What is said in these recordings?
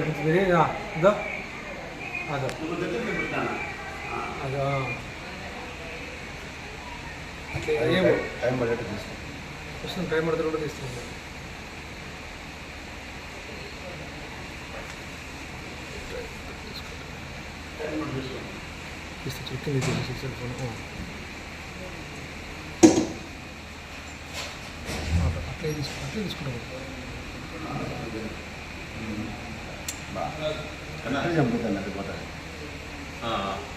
It's very అదో. అదో. ఏమో. టైం పడేట్టు తీసుకో. క్వశ్చన్ టైం పడితే కూడా తీస్తుంది తీస్తే చెప్తుంది సెల్ ఫోన్. అట్లే తీసుకు అట్లే తీసుకుంటాం Ba. Kana. Kaya mo ka na ko ta. Ah.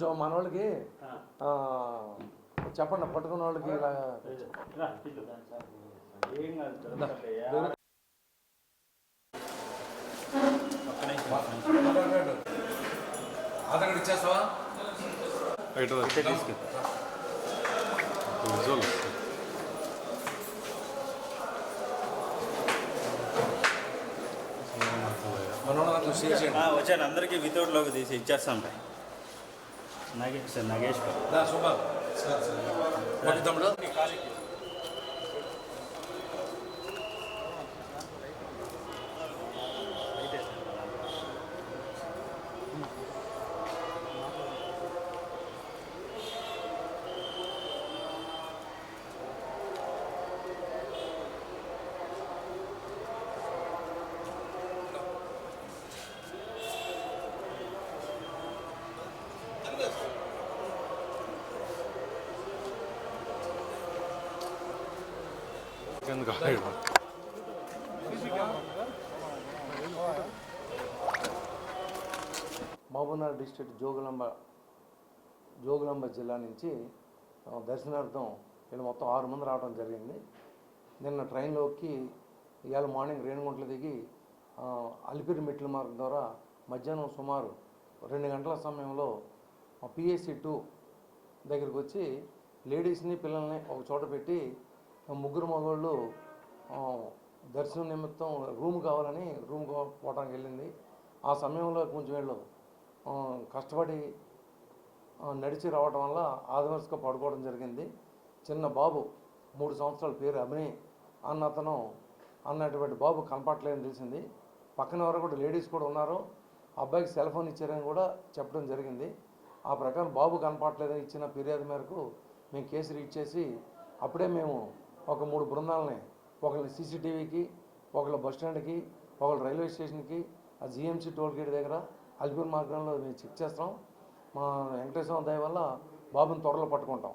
So మన వాళ్ళకి ఆ, చెప్పండి పట్టుకున్న వాళ్ళకి ఇలా ఆధార్ ఇచ్చేస్తావా వాళ్ళ దాంట్లో షేర్ చేయండి ఆ, వచ్చాను. అందరికీ వితౌట్లోకి తీసి ఇచ్చేస్తాం నగేష్ సార్ నగేష్ గారు. దా శుభ మహబూబ్నగర్ డిస్ట్రిక్ట్ జోగులాంబ జోగులాంబ జిల్లా నుంచి దర్శనార్థం వీళ్ళు మొత్తం ఆరు మంది రావడం జరిగింది. నిన్న ట్రైన్లోకి ఇవాళ మార్నింగ్ రేణుగుంటలు దిగి అలిపిరి మెట్ల మార్గం ద్వారా మధ్యాహ్నం సుమారు రెండు గంటల సమయంలో పిఎస్సి టూ దగ్గరికి వచ్చి లేడీస్ని పిల్లల్ని ఒక చోట పెట్టి ముగ్గురు మగవాళ్ళు దర్శనం నిమిత్తం రూమ్ కావాలని రూమ్ పోవడానికి వెళ్ళింది. ఆ సమయంలో కొంచెం వీళ్ళు కష్టపడి నడిచి రావడం వల్ల ఆదివాసుగా పడుకోవడం జరిగింది. చిన్న బాబు మూడు సంవత్సరాల పేరు అభినయ్ అన్న అతను అన్నటువంటి బాబు కనపట్లేదని తెలిసింది. పక్కన ఎవరు కూడా లేడీస్ కూడా ఉన్నారు. అబ్బాయికి సెల్ ఫోన్ ఇచ్చారని కూడా చెప్పడం జరిగింది. ఆ ప్రకారం బాబు కనపట్లేదని ఇచ్చిన ఫిర్యాదు మేరకు మేము కేసు రీచ్ చేసి అప్పుడే మేము ఒక మూడు బృందాలని. ఒకళ్ళు సీసీటీవీకి ఒకళ్ళు బస్ స్టాండ్కి ఒకళ్ళు రైల్వే స్టేషన్కి ఆ జిఎంసీ టోల్ గేట్ దగ్గర అలిపిరి మార్గంలో మేము చెక్ చేస్తాం. మా వెంకటేశ్వర దయ వల్ల బాబుని త్వరలో పట్టుకుంటాం.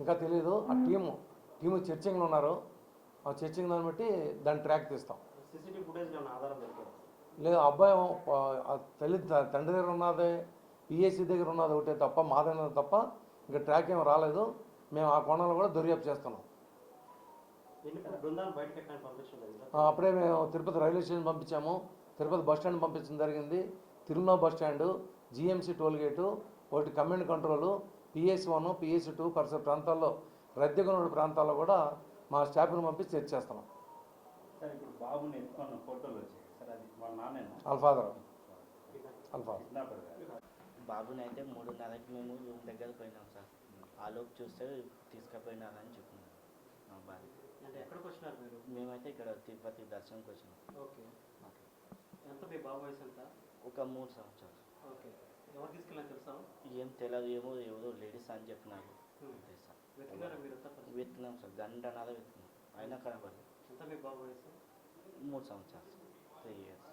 ఇంకా తెలియదు ఆ టీము టీము చర్చింగ్లో ఉన్నారు. ఆ చర్చింగ్ దాన్ని బట్టి దాన్ని ట్రాక్ తీస్తాం. లేదు అబ్బాయి తల్లి తండ్రి దగ్గర ఉన్నదే పిఎస్సి దగ్గర ఉన్నది ఒకటే తప్ప మా దగ్గర తప్ప ఇంకా ట్రాక్ ఏం రాలేదు. మేము ఆ కోణంలో కూడా దర్యాప్తు చేస్తున్నాం. అప్పుడే మేము తిరుపతి రైల్వే స్టేషన్ పంపించాము. తిరుపతి బస్ స్టాండ్ పంపించడం జరిగింది. Tirumala bus stand GMC toll gate ఒకటి command control PS one PS two పరిసర ప్రాంతాల్లో రద్దీగా ఉన్న ప్రాంతాల్లో కూడా మా స్టాఫ్ని పంపించి చెక్ చేస్తున్నాం. అల్ఫాదర్ అల్ఫాదర్ బాబుని అయితే మూడున్నరకి మేము రూమ్ దగ్గర పోయినాం సార్. ఆ లోపు చూస్తే తీసుకుపోయినారని చెప్తున్నాం మా భార్య అంటే ఎక్కడికి వచ్చినారు మీరు? మేమైతే ఇక్కడ తిరుపతి దర్శనంకి వచ్చినాం. ఓకే. ఎంత మీ బాబు వయసు ఎంత? ఒక మూడు సంవత్సరాలు. ఓకే. ఎవరు తీసుకెళ్ళినా తెలుసా? ఏం తెలియదు ఏమో ఎవరో లేడీస్ అని చెప్పినారు. అంతే సార్? వెతికినాం సార్. గంటన్నర వెతికినాం. అయినా కనబడలేదు. ఎంత మీ బాబు వయసు? మూడు సంవత్సరాలు త్రీ ఇయర్స్